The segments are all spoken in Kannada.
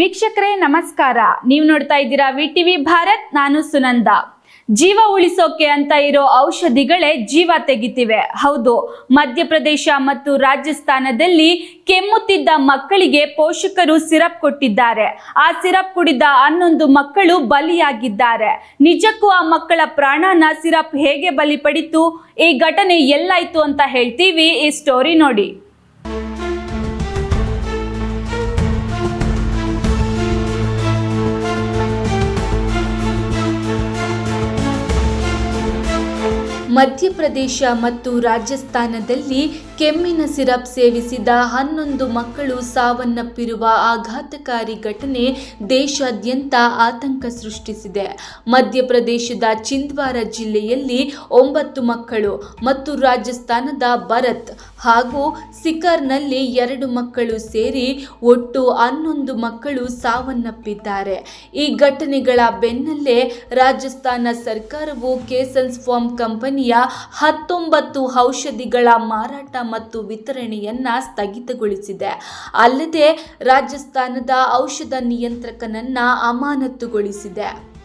ವೀಕ್ಷಕರೇ, ನಮಸ್ಕಾರ. ನೀವು ನೋಡ್ತಾ ಇದ್ದೀರಾ ವಿ ಟಿವಿ ಭಾರತ್, ನಾನು ಸುನಂದ. ಜೀವ ಉಳಿಸೋಕೆ ಅಂತ ಇರೋ ಔಷಧಿಗಳೇ ಜೀವ ತೆಗಿತಿವೆ. ಹೌದು, ಮಧ್ಯಪ್ರದೇಶ ಮತ್ತು ರಾಜಸ್ಥಾನದಲ್ಲಿ ಕೆಮ್ಮುತ್ತಿದ್ದ ಮಕ್ಕಳಿಗೆ ಪೋಷಕರು ಸಿರಪ್ ಕೊಟ್ಟಿದ್ದಾರೆ. ಆ ಸಿರಪ್ ಕುಡಿದ ಹನ್ನೊಂದು ಮಕ್ಕಳು ಬಲಿಯಾಗಿದ್ದಾರೆ. ನಿಜಕ್ಕೂ ಆ ಮಕ್ಕಳ ಪ್ರಾಣನ ಸಿರಪ್ ಹೇಗೆ ಬಲಿ ಪಡಿತು ಈ ಘಟನೆ ಎಲ್ಲಾಯ್ತು ಅಂತ ಹೇಳ್ತೀವಿ ಈ ಸ್ಟೋರಿ ನೋಡಿ. ಮಧ್ಯಪ್ರದೇಶ ಮತ್ತು ರಾಜಸ್ಥಾನದಲ್ಲಿ ಕೆಮ್ಮಿನ ಸಿರಪ್ ಸೇವಿಸಿದ ಹನ್ನೊಂದು ಮಕ್ಕಳು ಸಾವನ್ನಪ್ಪಿರುವ ಆಘಾತಕಾರಿ ಘಟನೆ ದೇಶಾದ್ಯಂತ ಆತಂಕ ಸೃಷ್ಟಿಸಿದೆ. ಮಧ್ಯಪ್ರದೇಶದ ಚಿಂದ್ವಾರ ಜಿಲ್ಲೆಯಲ್ಲಿ ಒಂಬತ್ತು ಮಕ್ಕಳು ಮತ್ತು ರಾಜಸ್ಥಾನದ ಭರತ್ ಹಾಗೂ ಸಿಕರ್ನಲ್ಲಿ ಎರಡು ಮಕ್ಕಳು ಸೇರಿ ಒಟ್ಟು ಹನ್ನೊಂದು ಮಕ್ಕಳು ಸಾವನ್ನಪ್ಪಿದ್ದಾರೆ. ಈ ಘಟನೆಗಳ ಬೆನ್ನಲ್ಲೇ ರಾಜಸ್ಥಾನ ಸರ್ಕಾರವು ಕೇಸನ್ಸ್ ಫಾರ್ಮ್ ಕಂಪನಿಯ ಹತ್ತೊಂಬತ್ತು ಔಷಧಿಗಳ ಮಾರಾಟ ಮತ್ತು ವಿತರಣೆಯನ್ನ ಸ್ಥಗಿತಗೊಳಿಸಿದೆ. ಅಲ್ಲದೆ ರಾಜಸ್ಥಾನದ ಔಷಧ ನಿಯಂತ್ರಕನನ್ನ ಅಮಾನತುಗೊಳಿಸಿದೆ.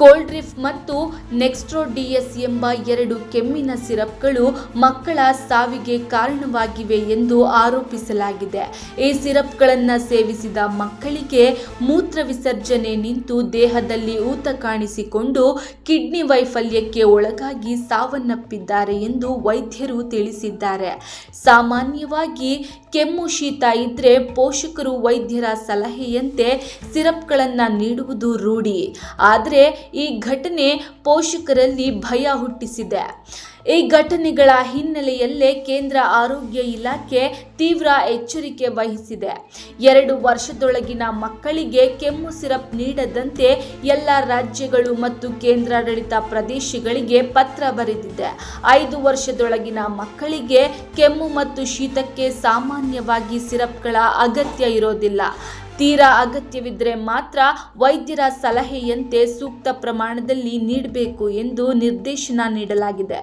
ಕೋಲ್ಡ್ರಿಫ್ ಮತ್ತು ನೆಕ್ಸ್ಟ್ರೋಡಿಯಸ್ ಎಂಬ ಎರಡು ಕೆಮ್ಮಿನ ಸಿರಪ್ಗಳು ಮಕ್ಕಳ ಸಾವಿಗೆ ಕಾರಣವಾಗಿವೆ ಎಂದು ಆರೋಪಿಸಲಾಗಿದೆ. ಈ ಸಿರಪ್ಗಳನ್ನು ಸೇವಿಸಿದ ಮಕ್ಕಳಿಗೆ ಮೂತ್ರ ವಿಸರ್ಜನೆ ನಿಂತು ದೇಹದಲ್ಲಿ ಊತ ಕಾಣಿಸಿಕೊಂಡು ಕಿಡ್ನಿ ವೈಫಲ್ಯಕ್ಕೆ ಒಳಗಾಗಿ ಸಾವನ್ನಪ್ಪಿದ್ದಾರೆ ಎಂದು ವೈದ್ಯರು ತಿಳಿಸಿದ್ದಾರೆ. ಸಾಮಾನ್ಯವಾಗಿ ಕೆಮ್ಮು ಶೀತ ಇದ್ರೆ ಪೋಷಕರು ವೈದ್ಯರ ಸಲಹೆಯಂತೆ ಸಿರಪ್ಗಳನ್ನು ನೀಡುವುದು ರೂಢಿ. ಆದರೆ ಈ ಘಟನೆ ಪೋಷಕರಲ್ಲಿ ಭಯ ಹುಟ್ಟಿಸಿದೆ. ಈ ಘಟನೆಗಳ ಹಿನ್ನೆಲೆಯಲ್ಲೇ ಕೇಂದ್ರ ಆರೋಗ್ಯ ಇಲಾಖೆ ತೀವ್ರ ಎಚ್ಚರಿಕೆ ವಹಿಸಿದೆ. ಎರಡು ವರ್ಷದೊಳಗಿನ ಮಕ್ಕಳಿಗೆ ಕೆಮ್ಮು ಸಿರಪ್ ನೀಡದಂತೆ ಎಲ್ಲ ರಾಜ್ಯಗಳು ಮತ್ತು ಕೇಂದ್ರಾಡಳಿತ ಪ್ರದೇಶಗಳಿಗೆ ಪತ್ರ ಬರೆದಿದೆ. ಐದು ವರ್ಷದೊಳಗಿನ ಮಕ್ಕಳಿಗೆ ಕೆಮ್ಮು ಮತ್ತು ಶೀತಕ್ಕೆ ಸಾಮಾನ್ಯವಾಗಿ ಸಿರಪ್ಗಳ ಅಗತ್ಯ ಇರೋದಿಲ್ಲ. ತೀರಾ ಅಗತ್ಯವಿದ್ದರೆ ಮಾತ್ರ ವೈದ್ಯರ ಸಲಹೆಯಂತೆ ಸೂಕ್ತ ಪ್ರಮಾಣದಲ್ಲಿ ನೀಡಬೇಕು ಎಂದು ನಿರ್ದೇಶನ ನೀಡಲಾಗಿದೆ.